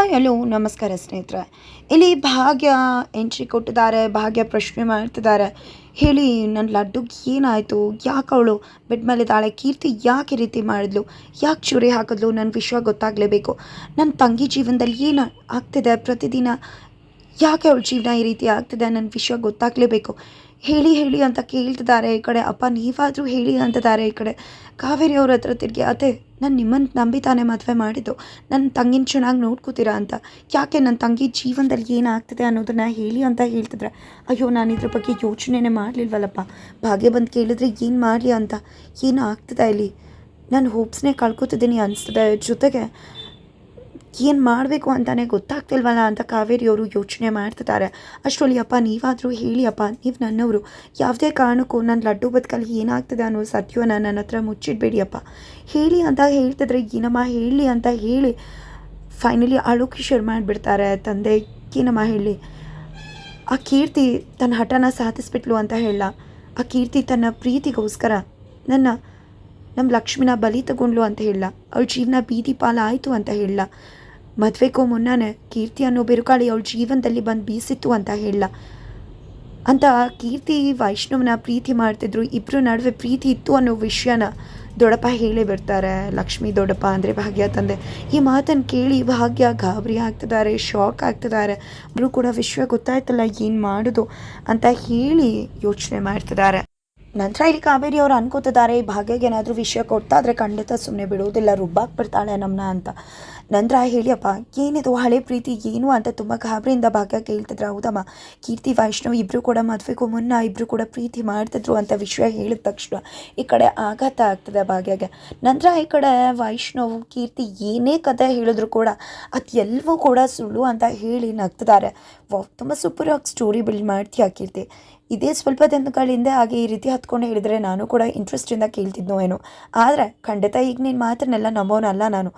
Hi hello, ನಮಸ್ಕಾರ ಸ್ನೇಹಿತರೆ. ಇಲ್ಲಿ ಭಾಗ್ಯ ಎಂಟ್ರಿ ಕೊಟ್ಟಿದ್ದಾರೆ, ಭಾಗ್ಯ ಪ್ರಶ್ನೆ ಮಾಡ್ತಿದ್ದಾರೆ. ಹೇಳಿ ನನ್ನ ಲಡ್ಡುಗೆ ಏನಾಯಿತು? ಯಾಕೆ ಅವಳು ಬೆಡ್ ತಾಳೆ ಕೀರ್ತಿ ಯಾಕೆ ರೀತಿ ಮಾಡಿದ್ಲು? ಯಾಕೆ ಚೂರಿ ಹಾಕಿದ್ಲು? ನನ್ನ ವಿಷಯ ಗೊತ್ತಾಗಲೇಬೇಕು. ನನ್ನ ತಂಗಿ ಜೀವನದಲ್ಲಿ ಏನು ಆಗ್ತಿದೆ ಪ್ರತಿದಿನ? ಯಾಕೆ ಅವಳ ಜೀವನ ಈ ರೀತಿ ಆಗ್ತಿದೆ? ನನ್ನ ವಿಷಯ ಗೊತ್ತಾಗಲೇಬೇಕು. ಹೇಳಿ ಹೇಳಿ ಅಂತ ಕೇಳ್ತಿದ್ದಾರೆ ಈ ಕಡೆ. ಅಪ್ಪ, ನೀವಾದರೂ ಹೇಳಿ ಅಂತಿದ್ದಾರೆ ಈ ಕಡೆ. ಕಾವೇರಿ ಅವ್ರ ಹತ್ರ ತಿರುಗಿ ಅದೇ ನಾನು ನಿಮ್ಮನ್ನು ನಂಬಿ ತಾನೇ ಮದುವೆ ಮಾಡಿದ್ದು. ನನ್ನ ತಂಗಿನ ಚೆನ್ನಾಗಿ ನೋಡ್ಕೋತೀರಾ ಅಂತ. ಯಾಕೆ ನನ್ನ ತಂಗಿ ಜೀವನದಲ್ಲಿ ಏನಾಗ್ತಿದೆ ಅನ್ನೋದನ್ನು ಹೇಳಿ ಅಂತ ಹೇಳ್ತಿದ್ರೆ. ಅಯ್ಯೋ, ನಾನು ಇದ್ರ ಬಗ್ಗೆ ಯೋಚನೆನೇ ಮಾಡಲಿಲ್ವಲ್ಲಪ್ಪ. ಭಾಗ್ಯ ಬಂದು ಕೇಳಿದ್ರೆ ಏನು ಮಾಡಲಿ ಅಂತ. ಏನು ಆಗ್ತದೆ ಇಲ್ಲಿ? ನಾನು ಹೋಪ್ಸ್ನೇ ಕಳ್ಕೊತಿದ್ದೀನಿ ಅನಿಸ್ತದೆ. ಜೊತೆಗೆ ಏನು ಮಾಡಬೇಕು ಅಂತಲೇ ಗೊತ್ತಾಗ್ತಿಲ್ವಲ್ಲ ಅಂತ ಕಾವೇರಿಯವರು ಯೋಚನೆ ಮಾಡ್ತಿದ್ದಾರೆ. ಅಷ್ಟರಲ್ಲಿ, ಅಪ್ಪ, ನೀವಾದರೂ ಹೇಳಿ, ಅಪ್ಪ, ನೀವು ನನ್ನವರು. ಯಾವುದೇ ಕಾರಣಕ್ಕೂ ನನ್ನ ಲಡ್ಡು ಬದುಕಲ್ಲಿ ಏನಾಗ್ತದೆ ಅನ್ನೋ ಸತ್ಯವನ್ನು ನನ್ನ ಹತ್ರ ಮುಚ್ಚಿಡಬೇಡಿ, ಅಪ್ಪ. ಹೇಳಿ ಅಂತ ಹೇಳ್ತಿದ್ರೆ, ಏನಮ್ಮ, ಹೇಳಿ ಅಂತ ಹೇಳಿ ಫೈನಲಿ ಅಳೋಕೆ ಶುರು ಮಾಡಿಬಿಡ್ತಾರೆ, ತಂದೆ. ಏನಮ್ಮ, ಹೇಳಿ. ಆ ಕೀರ್ತಿ ತನ್ನ ಹಠನ ಸಾಧಿಸ್ಬಿಟ್ಲು ಅಂತ ಹೇಳ. ಆ ಕೀರ್ತಿ ತನ್ನ ಪ್ರೀತಿಗೋಸ್ಕರ ನನ್ನ ನಮ್ಮ ಲಕ್ಷ್ಮಿನ ಬಲಿ ತಗೊಂಡ್ಲು ಅಂತ ಹೇಳ. ಅವಳ ಜೀವನ ಬೀದಿ ಪಾಲ ಆಯಿತು ಅಂತ ಹೇಳ. ಮದುವೆಗೂ ಮುನ್ನನೇ ಕೀರ್ತಿ ಅನ್ನೋ ಬಿರುಗಾಳಿ ಅವಳ ಜೀವನದಲ್ಲಿ ಬಂದು ಬೀಸಿತ್ತು ಅಂತ ಹೇಳಲ್ಲ ಅಂತ ಕೀರ್ತಿ ವೈಷ್ಣವನ ಪ್ರೀತಿ ಮಾಡ್ತಿದ್ರು. ಇಬ್ಬರು ನಡುವೆ ಪ್ರೀತಿ ಇತ್ತು ಅನ್ನೋ ವಿಷಯನ ದೊಡ್ಡಪ್ಪ ಹೇಳಿ ಬಿಡ್ತಾರೆ ಲಕ್ಷ್ಮಿ ದೊಡ್ಡಪ್ಪ ಅಂದರೆ ಭಾಗ್ಯ ತಂದೆ. ಈ ಮಾತನ್ನು ಕೇಳಿ ಭಾಗ್ಯ, ಗಾಬರಿ ಆಗ್ತಿದ್ದಾರೆ ಶಾಕ್ ಆಗ್ತಿದ್ದಾರೆ. ಅವರು ಕೂಡ ವಿಷಯ ಗೊತ್ತಾಯ್ತಲ್ಲ ಏನು ಮಾಡೋದು ಅಂತ ಹೇಳಿ ಯೋಚನೆ ಮಾಡ್ತಿದ್ದಾರೆ. ನಂತರ ಇಲ್ಲಿ ಕಾವೇರಿ ಅವರು ಅನ್ಕೋತಿದ್ದಾರೆ, ಭಾಗ್ಯಗೆ ಏನಾದರೂ ವಿಷಯ ಕೊಡ್ತಾ ಆದರೆ ಖಂಡಿತ ಸುಮ್ಮನೆ ಬಿಡೋದಿಲ್ಲ ರುಬ್ಬಾಕ್ ಬಿಡ್ತಾಳೆ ನಮ್ಮನ್ನ ಅಂತ. ನಂತರ ಹೇಳಿಯಪ್ಪ ಏನಿದು? ಹಳೆ ಪ್ರೀತಿ ಏನು ಅಂತ ತುಂಬ ಗಾಬರಿಯಿಂದ ಭಾಗ್ಯ ಕೇಳ್ತಿದ್ರು, ಹೌದಮ್ಮ? ಕೀರ್ತಿ, ವೈಷ್ಣವ್ ಇಬ್ಬರು ಕೂಡ ಮದುವೆಗೂ ಮುನ್ನ ಇಬ್ಬರು ಕೂಡ ಪ್ರೀತಿ ಮಾಡ್ತಿದ್ರು ಅಂತ ವಿಷಯ ಹೇಳಿದ ತಕ್ಷಣ ಈ ಕಡೆ ಆಘಾತ ಆಗ್ತದೆ ಭಾಗ್ಯಗೆ. ನಂತರ ಈ ಕಡೆ ವೈಷ್ಣವ್, ಕೀರ್ತಿ ಏನೇ ಕತೆ ಹೇಳಿದ್ರು ಕೂಡ ಅದು ಎಲ್ಲವೂ ಕೂಡ ಸುಳ್ಳು ಅಂತ ಹೇಳಿ ನಗ್ತಿದ್ದಾರೆ ತುಂಬ ತುಂಬ ಆಗಿ ಸ್ಟೋರಿ ಬಿಲ್ಡ್ ಮಾಡ್ತೀಯ ಕೀರ್ತಿ? ಇದೇ ಸ್ವಲ್ಪ ದಿನಗಳಿಂದ ಹಾಗೆ ಈ ರೀತಿ ಹತ್ಕೊಂಡು ಹೇಳಿದರೆ ನಾನು ಕೂಡ ಇಂಟ್ರೆಸ್ಟಿಂದ ಕೇಳ್ತಿದ್ನೋ ಏನೋ. ಆದರೆ ಖಂಡಿತ ಈಗ ನೀನು ಮಾತ್ರನೆಲ್ಲ ನಂಬೋನಲ್ಲ ನಾನು.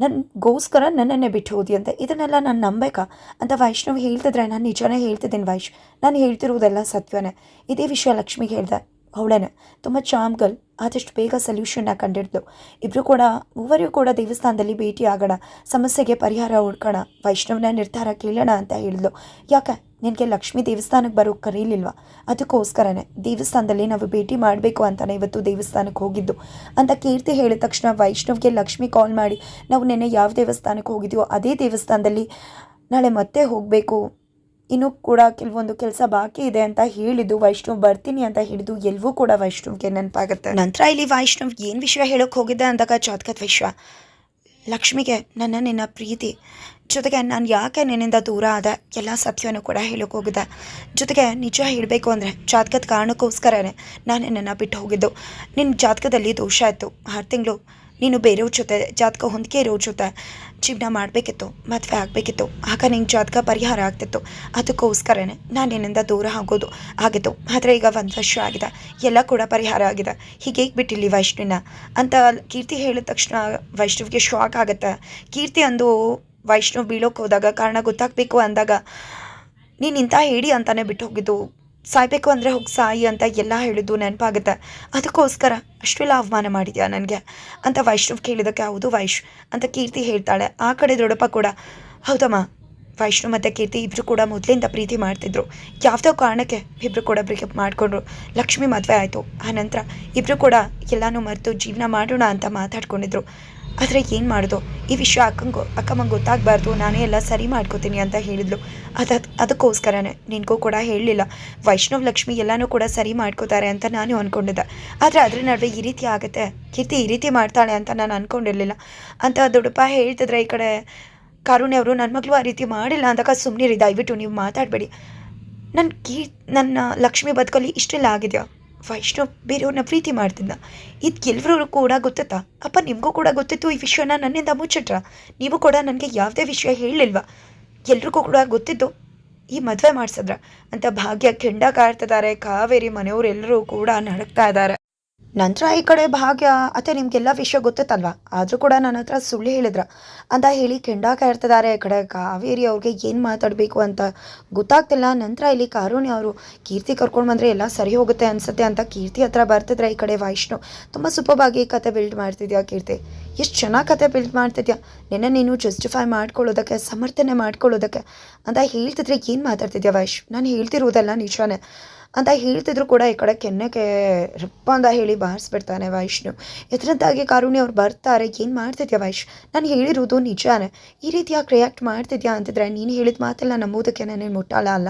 ನನಗೋಸ್ಕರ ನನ್ನನ್ನೇ ಬಿಟ್ಟು ಹೋದಿ ಅಂತ? ಇದನ್ನೆಲ್ಲ ನಾನು ನಂಬೇಕಾ? ಅಂತ ವೈಷ್ಣವ್ ಹೇಳ್ತಿದ್ರೆ, ನಾನು ನಿಜನೇ ಹೇಳ್ತಿದ್ದೀನಿ ವೈಶ್. ನಾನು ಹೇಳ್ತಿರೋದೆಲ್ಲ ಸತ್ಯನೇ. ಇದೇ ವಿಷಯ ಲಕ್ಷ್ಮಿಗೆ ಹೇಳ್ದೆ, ಅವಳೇನೆ. ತುಂಬ ಚಾಮ್ಗಲ್ ಆದಷ್ಟು ಬೇಗ ಸೊಲ್ಯೂಷನ್ನ ಕಂಡಿಡ್ದು. ಇಬ್ಬರು ಕೂಡ ಮೂವರಿಗೂ ಕೂಡ ದೇವಸ್ಥಾನದಲ್ಲಿ ಭೇಟಿ ಆಗೋಣ, ಸಮಸ್ಯೆಗೆ ಪರಿಹಾರ ಹುಡ್ಕೋಣ, ವೈಷ್ಣವನ ನಿರ್ಧಾರ ಕೇಳೋಣ ಅಂತ ಹೇಳಿದ್ಲು. ಯಾಕೆ? ನಿನಗೆ ಲಕ್ಷ್ಮೀ ದೇವಸ್ಥಾನಕ್ಕೆ ಬರೋಕ್ಕೆ ಕರೀಲಿಲ್ವಾ? ಅದಕ್ಕೋಸ್ಕರನೇ ದೇವಸ್ಥಾನದಲ್ಲಿ ನಾವು ಭೇಟಿ ಮಾಡಬೇಕು ಅಂತಲೇ ಇವತ್ತು ದೇವಸ್ಥಾನಕ್ಕೆ ಹೋಗಿದ್ದು. ಅಂತ ಕೀರ್ತಿ ಹೇಳಿದ ತಕ್ಷಣ ವೈಷ್ಣವ್ಗೆ ಲಕ್ಷ್ಮಿ ಕಾಲ್ ಮಾಡಿ, ನಾವು ನೆನ್ನೆ ಯಾವ ದೇವಸ್ಥಾನಕ್ಕೆ ಹೋಗಿದ್ದೀವೋ ಅದೇ ದೇವಸ್ಥಾನದಲ್ಲಿ ನಾಳೆ ಮತ್ತೆ ಹೋಗಬೇಕು. ಇನ್ನೂ ಕೂಡ ಕೆಲವೊಂದು ಕೆಲಸ ಬಾಕಿ ಇದೆ ಅಂತ ಹೇಳಿದ್ದು ವೈಷ್ಣವ್ ಬರ್ತೀನಿ ಅಂತ ಹೇಳಿದ್ದು ಎಲ್ಲವೂ ಕೂಡ ವೈಷ್ಣವ್ಗೆ ನೆನಪಾಗುತ್ತೆ. ನಂತರ ಇಲ್ಲಿ ವೈಷ್ಣವ್ ಏನು ವಿಷಯ ಹೇಳೋಕೆ ಹೋಗಿದ್ದೆ ಅಂದಾಗ ಜಾತಕದ ವಿಶ್ವ ಲಕ್ಷ್ಮಿಗೆ ನನ್ನ ನಿನ್ನ ಪ್ರೀತಿ. ಜೊತೆಗೆ ನಾನು ಯಾಕೆ ನಿನ್ನಿಂದ ದೂರ ಆದ? ಎಲ್ಲ ಸತ್ಯವನ್ನು ಕೂಡ ಹೇಳೋಕೆ ಹೋಗಿದ್ದೆ. ಜೊತೆಗೆ ನಿಜ ಹೇಳಬೇಕು ಅಂದರೆ ಜಾತಕದ ಕಾರಣಕ್ಕೋಸ್ಕರನೇ ನಾನು ನಿನ್ನನ್ನು ಬಿಟ್ಟು ಹೋಗಿದ್ದು. ನಿನ್ನ ಜಾತಕದಲ್ಲಿ ದೋಷ ಇತ್ತು ಆರು ತಿಂಗಳು ನೀನು ಬೇರೆಯವ್ರ ಜೊತೆ ಜಾತಕ ಹೊಂದಿಕೆ ಇರೋ ಜೊತೆ ಜೀವನ ಮಾಡಬೇಕಿತ್ತು, ಮದುವೆ ಆಗಬೇಕಿತ್ತು. ಆಗ ನಿಂಗೆ ಜಾತಕ ಪರಿಹಾರ ಆಗ್ತಿತ್ತು. ಅದಕ್ಕೋಸ್ಕರನೇ ನಾನು ನಿನ್ನಿಂದ ದೂರ ಆಗೋದು ಆಗಿತ್ತು. ಆದರೆ ಈಗ ಒಂದು ವರ್ಷ ಆಗಿದೆ. ಎಲ್ಲ ಕೂಡ ಪರಿಹಾರ ಆಗಿದೆ. ಹೀಗೆ ಬಿಟ್ಟಿಲ್ಲಿ ವೈಷ್ಣುವಿನ. ಅಂತ ಕೀರ್ತಿ ಹೇಳಿದ ತಕ್ಷಣ ವೈಷ್ಣುವಿಗೆ ಶಾಕ್ ಆಗುತ್ತೆ. ಕೀರ್ತಿ ಅಂದು ವೈಷ್ಣವ್ ಬೀಳೋಕೆ ಹೋದಾಗ ಕಾರಣ ಗೊತ್ತಾಗಬೇಕು ಅಂದಾಗ, ನೀನು ಇಂಥ ಹೇಳಿ ಅಂತಾನೆ ಬಿಟ್ಟು ಹೋಗಿದ್ದು. ಸಾಯ್ಬೇಕು ಅಂದರೆ ಹೋಗಿ ಸಾಯಿ ಅಂತ ಎಲ್ಲ ಹೇಳಿದ್ದು ನೆನಪಾಗುತ್ತೆ. ಅದಕ್ಕೋಸ್ಕರ ಅಷ್ಟೆಲ್ಲ ಅವಮಾನ ಮಾಡಿದ್ಯಾ ನನಗೆ? ಅಂತ ವೈಷ್ಣವ್ ಕೇಳಿದಕ್ಕೆ ಹೌದು ವೈಶ್ ಅಂತ ಕೀರ್ತಿ ಹೇಳ್ತಾಳೆ. ಆ ಕಡೆ ದೊಡ್ಡಪ್ಪ ಕೂಡ, ಹೌದಮ್ಮ ವೈಷ್ಣು ಮತ್ತು ಕೀರ್ತಿ ಇಬ್ಬರು ಕೂಡ ಮೊದಲಿಂದ ಪ್ರೀತಿ ಮಾಡ್ತಿದ್ರು. ಯಾವುದೋ ಕಾರಣಕ್ಕೆ ಇಬ್ಬರು ಕೂಡ ಬ್ರೇಕಪ್ ಮಾಡಿಕೊಂಡ್ರು. ಲಕ್ಷ್ಮಿ ಮದುವೆ ಆಯಿತು. ಆನಂತರ ಇಬ್ಬರು ಕೂಡ ಎಲ್ಲನೂ ಮರೆತು ಜೀವನ ಮಾಡೋಣ ಅಂತ ಮಾತಾಡ್ಕೊಂಡಿದ್ರು. ಆದರೆ ಏನು ಮಾಡೋದು? ಈ ವಿಷಯ ಅಕ್ಕಂಗೆ ಅಕ್ಕಮ್ಮಂಗೆ ಗೊತ್ತಾಗಬಾರ್ದು. ನಾನೇ ಎಲ್ಲ ಸರಿ ಮಾಡ್ಕೋತೀನಿ ಅಂತ ಹೇಳಿದ್ಲು. ಅದು ಅದಕ್ಕೋಸ್ಕರನೇ. ನಿನಗೂ ಕೂಡ ಹೇಳಲಿಲ್ಲ. ವೈಷ್ಣವ್, ಲಕ್ಷ್ಮಿ ಎಲ್ಲನೂ ಕೂಡ ಸರಿ ಮಾಡ್ಕೋತಾರೆ ಅಂತ ನಾನು ಅಂದ್ಕೊಂಡಿದ್ದೆ ಆದರೆ ಅದ್ರ ನಡುವೆ ಈ ರೀತಿ ಆಗುತ್ತೆ. ಕೀರ್ತಿ ಈ ರೀತಿ ಮಾಡ್ತಾಳೆ ಅಂತ ನಾನು ಅಂದ್ಕೊಂಡಿರಲಿಲ್ಲ ಅಂತ ದೊಡ್ಡಪ್ಪ ಹೇಳ್ತಿದ್ರೆ ಈ ಕಡೆ ಕಾರುಣ್ಯ ಅವರು ನನ್ನ ಮಗಳು ಆ ರೀತಿ ಮಾಡಿಲ್ಲ ಅಂದಾಗ ಸುಮ್ಮನೆ ದಯವಿಟ್ಟು ನೀವು ಮಾತಾಡಬೇಡಿ. ನನ್ನ ಕೀರ್ ನನ್ನ ಲಕ್ಷ್ಮಿ ಬದುಕಲ್ಲಿ ಇಷ್ಟೆಲ್ಲ ಆಗಿದೆಯಾ? ವೈಷ್ಣವ್ ಬೇರೆಯವ್ರನ್ನ ಪ್ರೀತಿ ಮಾಡ್ತಿದ್ದ ಇದು ಎಲ್ಲರೂ ಕೂಡ ಗೊತ್ತಿತ್ತಾ ಅಪ್ಪ, ನಿಮಗೂ ಕೂಡ ಗೊತ್ತಿತ್ತು ಈ ವಿಷಯನ ನನ್ನಿಂದ ಮುಚ್ಚಿಟ್ರ? ನೀವು ಕೂಡ ನನಗೆ ಯಾವುದೇ ವಿಷಯ ಹೇಳಲಿಲ್ವಾ? ಎಲ್ರಿಗೂ ಕೂಡ ಗೊತ್ತಿತ್ತು ಈ ಮದುವೆ ಮಾಡಿಸಿದ್ರ ಅಂತ ಭಾಗ್ಯ ಕೆಂಡ ಕಾಡ್ತಿದ್ದಾರೆ ಕಾವೇರಿ ಮನೆಯವರೆಲ್ಲರೂ ಕೂಡ ನಡಕ್ತಾ ಇದ್ದಾರೆ. ನಂತರ ಈ ಕಡೆ ಭಾಗ್ಯ ಅಥವಾ ನಿಮಗೆಲ್ಲ ವಿಷಯ ಗೊತ್ತಿತ್ತಲ್ವಾ? ಆದರೂ ಕೂಡ ನನ್ನ ಹತ್ರ ಸುಳ್ಳು ಹೇಳಿದ್ರ. ಅಂತ ಹೇಳಿ ಕೆಂಡಾಕ ಇರ್ತಿದ್ದಾರೆ ಈ ಕಡೆ ಕಾವೇರಿ ಅವ್ರಿಗೆ ಏನು ಮಾತಾಡಬೇಕು ಅಂತ ಗೊತ್ತಾಗ್ತಿಲ್ಲ. ನಂತರ ಇಲ್ಲಿ ಕಾರುಣ್ಯ ಅವರು, ಕೀರ್ತಿ ಕರ್ಕೊಂಡು ಬಂದರೆ ಎಲ್ಲ ಸರಿ ಹೋಗುತ್ತೆ ಅನಿಸುತ್ತೆ ಅಂತ ಕೀರ್ತಿ ಹತ್ರ ಬರ್ತಿದ್ರೆ ಈ ಕಡೆ ವೈಷ್ಣು. ತುಂಬ ಸೂಪರ್ವಾಗಿ ಕತೆ ಬಿಲ್ಡ್ ಮಾಡ್ತಿದ್ಯಾ ಕೀರ್ತಿ? ಎಷ್ಟು ಚೆನ್ನಾಗಿ ಕತೆ ಬಿಲ್ಡ್ ಮಾಡ್ತಿದ್ಯಾ? ನಿನ್ನೆ ನೀನು ಜಸ್ಟಿಫೈ ಮಾಡ್ಕೊಳ್ಳೋದಕ್ಕೆ, ಸಮರ್ಥನೆ ಮಾಡ್ಕೊಳ್ಳೋದಕ್ಕೆ ಅಂತ ಹೇಳ್ತಿದ್ರೆ ಏನು ಮಾತಾಡ್ತಿದ್ಯಾ ವೈಶ್ ನಾನು ಹೇಳ್ತಿರೋದಲ್ಲ ನಿಜಾನೇ. ಅಂತ ಹೇಳ್ತಿದ್ರು ಕೂಡ ಈ ಕಡೆ ಕೆನ್ನಕ್ಕೆ ರಪ್ಪ ಅಂತ ಹೇಳಿ ಬಾರಿಸ್ಬಿಡ್ತಾನೆ ವೈಷ್ಣು. ಎದ್ರಂತಾಗಿ ಕಾರುಣಿ ಅವ್ರು ಬರ್ತಾರೆ. ಏನು ಮಾಡ್ತಿದ್ಯಾ ವೈಶ್? ನಾನು ಹೇಳಿರೋದು ನಿಜಾನೇ. ಈ ರೀತಿಯಾಗಿ ರಿಯಾಕ್ಟ್ ಮಾಡ್ತಿದ್ಯಾ ಅಂತಿದ್ರೆ ನೀನು ಹೇಳಿದ ಮಾತೆಲ್ಲ ನಂಬೋದಕ್ಕೆ ನಾನೇನು ಮುಟ್ಟಲ್ಲ ಅಲ್ಲ.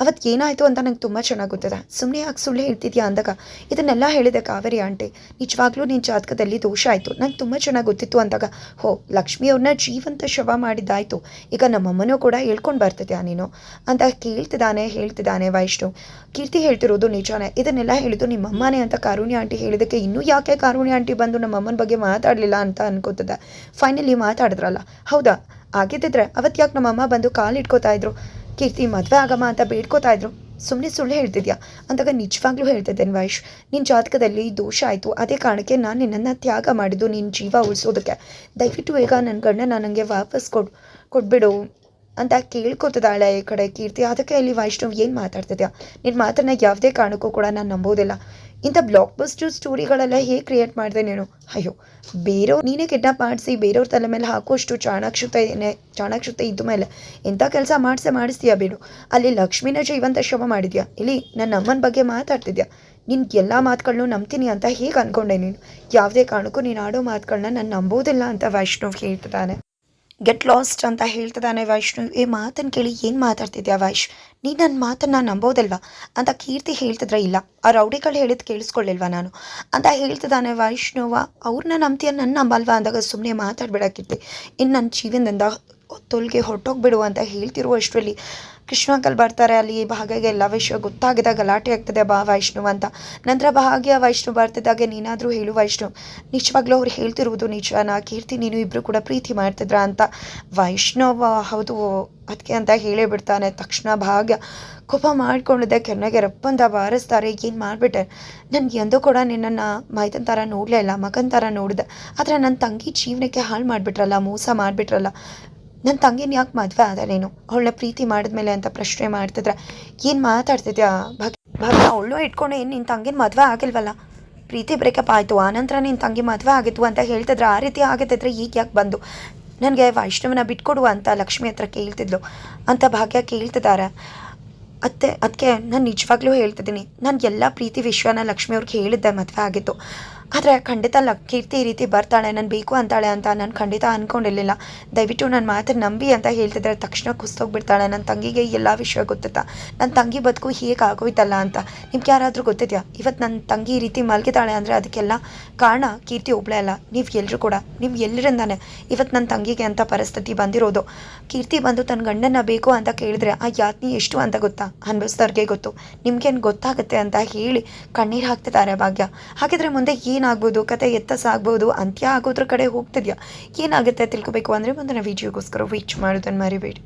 ಅವತ್ತು ಏನಾಯಿತು ಅಂತ ನಂಗೆ ತುಂಬ ಚೆನ್ನಾಗಿ ಗೊತ್ತಿದೆ. ಸುಮ್ಮನೆ ಯಾಕೆ ಸುಳ್ಳು ಹೇಳ್ತಿದ್ಯಾ ಅಂದಾಗ, ಇದನ್ನೆಲ್ಲ ಹೇಳಿದೆ ಕಾವೇರಿ ಆಂಟಿ. ನಿಜವಾಗ್ಲೂ ನಿನ್ನ ಜಾತಕದಲ್ಲಿ ದೋಷ ಆಯಿತು. ನಂಗೆ ತುಂಬ ಚೆನ್ನಾಗಿ ಗೊತ್ತಿತ್ತು ಅಂದಾಗ, ಹೋ, ಲಕ್ಷ್ಮಿ ಅವ್ರನ್ನ ಜೀವಂತ ಶವ ಮಾಡಿದ್ದಾಯಿತು. ಈಗ ನಮ್ಮಮ್ಮನೂ ಕೂಡ ಹೇಳ್ಕೊಂಡು ಬರ್ತಿದ್ಯಾ ನೀನು? ಅಂತ ಕೇಳ್ತಿದ್ದಾನೆ, ಹೇಳ್ತಿದ್ದಾನೆ ವೈಷ್ಣು. ಕೀರ್ತಿ ಹೇಳ್ತಿರೋದು ನಿಜಾನೇ. ಇದನ್ನೆಲ್ಲ ಹೇಳಿದ್ದು ನಿಮ್ಮಮ್ಮನೇ ಅಂತ ಕಾರುಣ್ಯ ಆಂಟಿ ಹೇಳಿದಕ್ಕೆ ಇನ್ನೂ ಯಾಕೆ ಕಾರುಣ್ಯ ಆಂಟಿ ಬಂದು ನಮ್ಮಮ್ಮನ ಬಗ್ಗೆ ಮಾತಾಡಲಿಲ್ಲ ಅಂತ ಅನ್ಕೋತದೆ ಫೈನಲಿ ಮಾತಾಡಿದ್ರಲ್ಲ. ಹೌದಾ? ಆಗಿದ್ದಿದ್ರೆ ಅವತ್ತು ಯಾಕೆ ನಮ್ಮಮ್ಮ ಬಂದು ಕಾಲು ಇಟ್ಕೋತಾ ಇದ್ರು? ಕೀರ್ತಿ ಮದುವೆ ಆಗಮ್ಮ ಅಂತ ಬೇಡ್ಕೋತಾ ಇದ್ರು. ಸುಮ್ಮನೆ ಸುಳ್ಳು ಹೇಳ್ತಿದ್ಯಾ? ಅಂತಾಗ ನಿಜವಾಗ್ಲೂ ಹೇಳ್ತಿದ್ದೇನೆ ವೈಶ್ ನಿನ್ನ ಜಾತಕದಲ್ಲಿ ದೋಷ ಆಯಿತು. ಅದೇ ಕಾರಣಕ್ಕೆ ನಾನು ನಿನ್ನನ್ನು ತ್ಯಾಗ ಮಾಡಿದ್ದು ನಿನ್ನ ಜೀವ ಉಳಿಸೋದಕ್ಕೆ. ದಯವಿಟ್ಟು ಈಗ ನನ್ನ ಗಂಡನ ನನಗೆ ವಾಪಸ್ ಕೊಡು, ಕೊಟ್ಬಿಡು ಅಂತ ಕೇಳ್ಕೊತಿದ್ದಾಳೆ ಈ ಕಡೆ ಕೀರ್ತಿ. ಅದಕ್ಕೆ ಇಲ್ಲಿ ವೈಷ್ಣವ್ ಏನು ಮಾತಾಡ್ತಿದ್ಯಾ? ನಿನ್ನ ಮಾತನ್ನ ಯಾವುದೇ ಕಾರಣಕ್ಕೂ ಕೂಡ ನಾನು ನಂಬೋದಿಲ್ಲ ಇಂಥ ಬ್ಲಾಕ್ ಬಸ್ಟರ್ ಸ್ಟೋರಿಗಳೆಲ್ಲ ಹೇಗೆ ಕ್ರಿಯೇಟ್ ಮಾಡಿದೆ ನೀನು? ಅಯ್ಯೋ, ಬೇರೆಯವ್ರು ನೀನೇ ಕಿಡ್ನಾಪ್ ಮಾಡಿಸಿ, ಬೇರೆಯವ್ರ ತಲೆ ಮೇಲೆ ಹಾಕೋಷ್ಟು ಚಾಣಾಕ್ಷತೆ ಚಾಣಾಕ್ಷತೆ ಇದ್ದ ಮೇಲೆ ಎಂಥ ಕೆಲಸ ಮಾಡಿಸೆ ಮಾಡಿಸ್ತೀಯಾ ಬೇಡು? ಅಲ್ಲಿ ಲಕ್ಷ್ಮೀನ ಜೀವಂತ ಶವ ಮಾಡಿದ್ಯಾ? ಇಲ್ಲಿ ನನ್ನ ಅಮ್ಮನ ಬಗ್ಗೆ ಮಾತಾಡ್ತಿದ್ಯಾ? ನಿನ್ಗೆ ಎಲ್ಲ ಮಾತುಗಳನ್ನೂ ನಂಬ್ತೀನಿ ಅಂತ ಹೇಗೆ ಅಂದ್ಕೊಂಡೆ ನೀನು? ಯಾವುದೇ ಕಾರಣಕ್ಕೂ ನೀನು ಆಡೋ ಮಾತುಗಳನ್ನ ನಾನು ನಂಬೋದಿಲ್ಲ ಅಂತ ವೈಷ್ಣವ್ ಹೇಳ್ತಿದ್ದಾನೆ. ಗೆಟ್ ಲಾಸ್ಟ್ ಅಂತ ಹೇಳ್ತಿದ್ದಾನೆ ವೈಷ್ಣು ಈ ಮಾತನ್ನು ಕೇಳಿ ಏನು ಮಾತಾಡ್ತಿದ್ಯಾ ವೈಶ್? ನೀ ನನ್ನ ಮಾತನ್ನು ನಂಬೋದಲ್ವಾ? ಅಂತ ಕೀರ್ತಿ ಹೇಳ್ತಿದ್ರೆ ಇಲ್ಲ. ಆ ರೌಡಿಗಳು ಹೇಳಿದ್ದು ಕೇಳಿಸ್ಕೊಳ್ಳಿಲ್ವಾ ನಾನು? ಅಂತ ಹೇಳ್ತಿದ್ದಾನೆ ವೈಷ್ಣುವ ಅವ್ರನ್ನ ನಂಬ್ತೀಯ? ನನ್ನ ನಂಬಲ್ವಾ? ಅಂದಾಗ ಸುಮ್ಮನೆ ಮಾತಾಡ್ಬೇಡ ಇನ್ನು ನನ್ನ ಜೀವನದಿಂದ ತೊಲ್ಗೆ ಹೊರಟೋಗ್ಬಿಡು ಅಂತ ಹೇಳ್ತಿರುವಷ್ಟರಲ್ಲಿ ಕೃಷ್ಣ ಅಂಕಲ್ ಬರ್ತಾರೆ. ಅಲ್ಲಿ ಭಾಗ್ಯಗೆ ಎಲ್ಲ ವಿಷಯ ಗಲಾಟೆ ಆಗ್ತದೆ ಬಾ ವೈಷ್ಣು ಅಂತ. ನಂತರ ಭಾಗ್ಯ ವೈಷ್ಣು ಬರ್ತಿದ್ದಾಗೆ, ನೀನಾದರೂ ಹೇಳು ವೈಷ್ಣು ನಿಜವಾಗ್ಲೂ ಅವ್ರು ಹೇಳ್ತಿರುವುದು ನಿಜನಾ ಕೀರ್ತಿ, ನೀನು ಇಬ್ಬರು ಕೂಡ ಪ್ರೀತಿ ಮಾಡ್ತಿದ್ರ ಅಂತ. ವೈಷ್ಣವ ಹೌದು ಅದಕ್ಕೆ ಅಂತ ಹೇಳೇ ಬಿಡ್ತಾನೆ. ತಕ್ಷಣ ಭಾಗ್ಯ ಕೋಪ ಮಾಡ್ಕೊಂಡಿದ್ದೆ. ಕೆನ್ನೆಗೆ ರಪ್ಪಂತ ಬಾರಿಸ್ತಾರೆ. ಏನು ಮಾಡಿಬಿಟ್ಟೆ? ನನಗೆ ಎಂದೂ ಕೂಡ ನಿನ್ನನ್ನು ಮೈದನ್ ಥರ ನೋಡಲೇ ಇಲ್ಲ, ಮಗನ ಥರ ನೋಡಿದೆ. ಆದರೆ ನನ್ನ ತಂಗಿ ಜೀವನಕ್ಕೆ ಹಾಳು ಮಾಡಿಬಿಟ್ರಲ್ಲ, ಮೋಸ ಮಾಡಿಬಿಟ್ರಲ್ಲ. ನನ್ನ ತಂಗಿನ ಯಾಕೆ ಮದುವೆ ಆದ ನೀನು? ಅವಳನ್ನ ಪ್ರೀತಿ ಮಾಡಿದ್ಮೇಲೆ ಅಂತ ಪ್ರಶ್ನೆ ಮಾಡ್ತಿದ್ರೆ ಏನು ಮಾತಾಡ್ತಿದ್ಯಾ? ಭಾಗ್ಯ ಭಾಗ್ಯ ಅವಳು ಇಟ್ಕೊಂಡು ಏನು ನಿನ್ನ ತಂಗಿನ ಮದುವೆ ಆಗಿಲ್ವಲ್ಲ? ಪ್ರೀತಿ ಬ್ರೇಕಪ್ ಆಯಿತು ಆನಂತರ ನಿನ್ನ ತಂಗಿ ಮದುವೆ ಆಗಿತ್ತು ಅಂತ ಹೇಳ್ತಿದ್ರೆ ಆ ರೀತಿ ಆಗತ್ತಿದ್ರೆ ಈಗ ಯಾಕೆ ಬಂದು? ನನಗೆ ವೈಷ್ಣವನ ಬಿಟ್ಕೊಡು ಅಂತ ಲಕ್ಷ್ಮಿ ಹತ್ರ ಕೇಳ್ತಿದ್ಲು. ಅಂತ ಭಾಗ್ಯ ಕೇಳ್ತಿದ್ದಾರೆ ಅತ್ತೆ ಅದಕ್ಕೆ ನಾನು ನಿಜವಾಗ್ಲೂ ಹೇಳ್ತಿದ್ದೀನಿ. ನಾನು ಎಲ್ಲ ಪ್ರೀತಿ ವಿಶ್ವನ ಲಕ್ಷ್ಮಿ ಅವ್ರಿಗೆ ಹೇಳಿದ್ದೆ ಮದುವೆ ಆಗಿತ್ತು ಆದರೆ ಖಂಡಿತ ಕೀರ್ತಿ ಈ ರೀತಿ ಬರ್ತಾಳೆ, ನಾನು ಬೇಕು ಅಂತಾಳೆ ಅಂತ ನಾನು ಖಂಡಿತ ಅಂದ್ಕೊಂಡಿರಲಿಲ್ಲ ದಯವಿಟ್ಟು ನನ್ನ ಮಾತು ನಂಬಿ ಅಂತ ಹೇಳ್ತಿದ್ರೆ ತಕ್ಷಣ ಕುಸ್ತೋಗ್ಬಿಡ್ತಾಳೆ. ನನ್ನ ತಂಗಿಗೆ ಎಲ್ಲ ವಿಷಯ ಗೊತ್ತಿತ್ತಾ? ನನ್ನ ತಂಗಿ ಬದುಕು ಹೇಗೆ ಆಗೋಯ್ತಲ್ಲ ಅಂತ. ನಿಮ್ಗೆ ಯಾರಾದರೂ ಗೊತ್ತಿದೆಯಾ? ಇವತ್ತು ನನ್ನ ತಂಗಿ ಈ ರೀತಿ ಮಲಗಿದಾಳೆ ಅಂದರೆ ಅದಕ್ಕೆಲ್ಲ ಕಾರಣ ಕೀರ್ತಿ ಒಬ್ಬಳೇ ಅಲ್ಲ. ನೀವು ಎಲ್ಲರೂ ಕೂಡ, ನೀವು ಎಲ್ಲರಿಂದಾನೆ ಇವತ್ತು ನನ್ನ ತಂಗಿಗೆ ಅಂತ ಪರಿಸ್ಥಿತಿ ಬಂದಿರೋದು. ಕೀರ್ತಿ ಬಂದು ತನ್ನ ಗಂಡನ ಬೇಕು ಅಂತ ಕೇಳಿದ್ರೆ ಆ ಯಾತ್ನಿ ಎಷ್ಟು ಅಂತ ಗೊತ್ತಾ? ಅನ್ಭವಿಸ್ದವ್ರಿಗೆ ಗೊತ್ತು. ನಿಮ್ಗೇನು ಗೊತ್ತಾಗುತ್ತೆ ಅಂತ ಹೇಳಿ ಕಣ್ಣೀರು ಹಾಕ್ತಿದ್ದಾರೆ ಭಾಗ್ಯ. ಹಾಗಿದ್ರೆ ಮುಂದೆ ಏನಾಗ್ಬೋದು, ಕತೆ ಎತ್ತ ಸಾಗ್ಬೋದು, ಅಂತ್ಯ ಆಗೋದ್ರ ಕಡೆ ಹೋಗ್ತಿದ್ಯಾ? ಏನಾಗುತ್ತೆ ತಿಳ್ಕೊಬೇಕು ಅಂದರೆ ಮುಂದಿನ ವೀಡಿಯೋಗೋಸ್ಕರ ವೀಚ್ ಮಾಡೋದನ್ನು ಮರಿಬೇಡಿ.